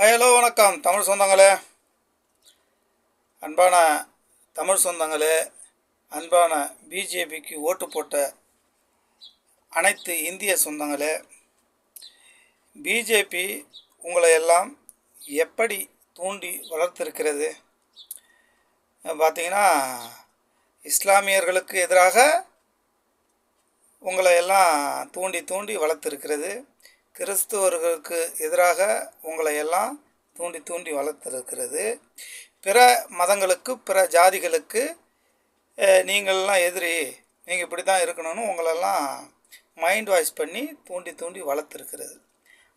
Hello வணக்கம். தமிழ் சொந்தங்களே. அன்பான தமிழ் சொந்தங்களே அன்பான பிஜேபிக்கு ஓட்டு போட்ட அனைத்து இந்திய சொந்தங்களே பிஜேபி உங்களை எல்லாம் எப்படி தூண்டி வளர்த்திருக்கிறது? பார்த்தீங்கன்னா இஸ்லாமியர்களுக்கு எதிராக உங்களை எல்லாம் தூண்டி தூண்டி வளர்த்திருக்கிறது. கிறிஸ்துவர்களுக்கு எதிராக உங்களை எல்லாம் தூண்டி தூண்டி வளர்த்திருக்கிறது. பிற மதங்களுக்கு பிற ஜாதிகளுக்கு நீங்கள்லாம் எதிரி. நீங்கள் இப்படி தான் இருக்கணும்னு உங்களெல்லாம் மைண்ட் வாய்ஸ் பண்ணி தூண்டி தூண்டி வளர்த்துருக்கிறது.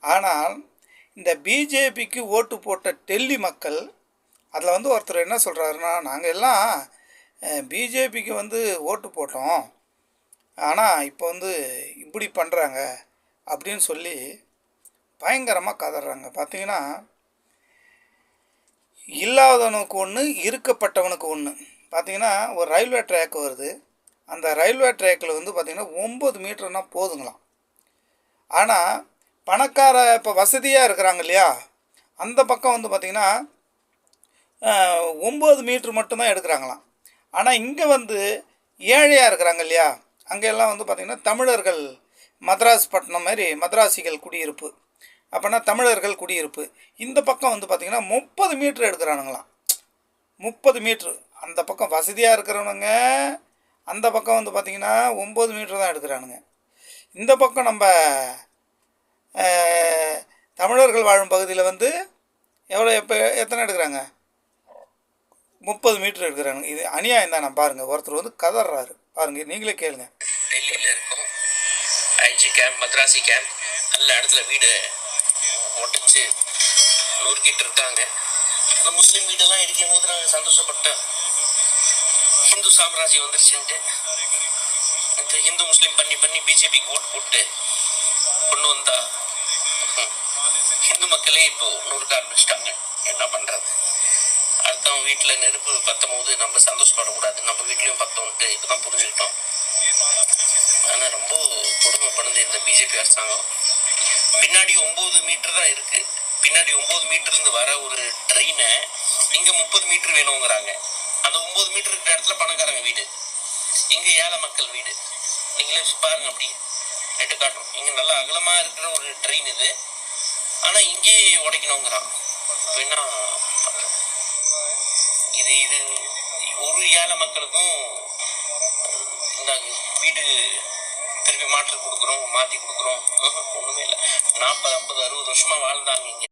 ஆனால் இந்த பிஜேபிக்கு ஓட்டு போட்ட டெல்லி மக்கள் அதில் வந்து ஒருத்தர் என்ன சொல்கிறாருன்னா நாங்கள் எல்லாம் பிஜேபிக்கு வந்து ஓட்டு போட்டோம். ஆனால் இப்போ வந்து இப்படி பண்ணுறாங்க அப்படின்னு சொல்லி பயங்கரமாக கதறாங்க. பார்த்தீங்கன்னா இல்லாதவனுக்கு ஒன்று இருக்கப்பட்டவனுக்கு ஒன்று பார்த்தீங்கன்னா ஒரு ரயில்வே ட்ராக் வருது. அந்த ரயில்வே ட்ராக்கில் வந்து பார்த்திங்கன்னா ஒம்பது மீட்டர்னால் போதுங்களாம். ஆனால் பணக்கார இப்போ வசதியாக இருக்கிறாங்க இல்லையா? அந்த பக்கம் வந்து பார்த்திங்கன்னா ஒம்பது மீட்ரு மட்டும்தான் எடுக்கிறாங்களாம். ஆனால் இங்கே வந்து ஏழையாக இருக்கிறாங்க இல்லையா? அங்கே எல்லாம் வந்து பார்த்திங்கன்னா தமிழர்கள் மதராஸ் பட்டினம் மாதிரி மதராசிகள் குடியிருப்பு. அப்போனா தமிழர்கள் குடியிருப்பு. இந்த பக்கம் வந்து பார்த்திங்கன்னா முப்பது மீட்ரு எடுக்கிறானுங்களாம். முப்பது மீட்ரு அந்த பக்கம் வசதியாக இருக்கிறவனுங்க அந்த பக்கம் வந்து பார்த்திங்கன்னா ஒம்பது மீட்ரு தான் எடுக்கிறானுங்க. இந்த பக்கம் நம்ம தமிழர்கள் வாழும் பகுதியில் வந்து எவ்வளோ எப்போ எத்தனை எடுக்கிறாங்க? முப்பது மீட்ரு எடுக்கிறானுங்க. இது அநியாயம் தான் நான் பாருங்கள் ஒருத்தர் வந்து கதறாரு. பாருங்கள் நீங்களே கேளுங்க. IG camp Madrasi camp. நல்ல இடத்துல வீடு ஒட்டிச்சு. நொறுக்கிட்டு இருக்காங்க. அந்த முஸ்லீம் வீடெல்லாம் இடிக்கும் போது நாங்கள் சந்தோஷப்பட்டோம். ஹிந்து சாம்ராஜ்யம் வந்துருச்சுன்ட்டு. இந்த ஹிந்து முஸ்லீம் பண்ணி பண்ணி பிஜேபிக்கு ஓட்டு போட்டு கொண்டு வந்தா. ஹிந்து மக்களே இப்போ நூறுக்க ஆரம்பிச்சிட்டாங்க என்ன பண்ணுறது அடுத்தவங்க வீட்டில் நெருப்பு பத்தும் போது நம்ம சந்தோஷப்படக்கூடாது. நம்ம வீட்லேயும் பத்தோன்ட்டு இதுதான் புரிஞ்சுக்கிட்டோம். ஆனால் ரொம்ப கொடுமை பண்ணுது இந்த பிஜேபி அரசாங்கம். பின்னாடி ஒம்பது மீட்டர் தான் இருக்கு. பின்னாடி ஒம்பது மீட்டர் இருந்து வர ஒரு ட்ரெயினை இங்கே முப்பது மீட்டர் வேணுங்கிறாங்க. அந்த ஒம்பது மீட்டர் இருக்கிற இடத்துல பணக்காரங்க வீடு. இங்கே ஏழை மக்கள் வீடு. நீங்களே பாருங்க அப்படி. எட்டு காட்டும் இங்கே நல்லா அகலமாக இருக்கிற ஒரு ட்ரெயின் இது. ஆனால் இங்கே உடைக்கணுங்கிறான். அப்படின்னா இது இது ஒரு ஏழை மக்களுக்கும் இந்த வீடு திருப்பி மாற்றி கொடுக்குறோம் மாற்றி கொடுக்குறோம். ஒன்றுமே இல்லை. நாற்பது ஐம்பது அறுபது வருஷமா வாழ்ந்தாங்க இங்கே.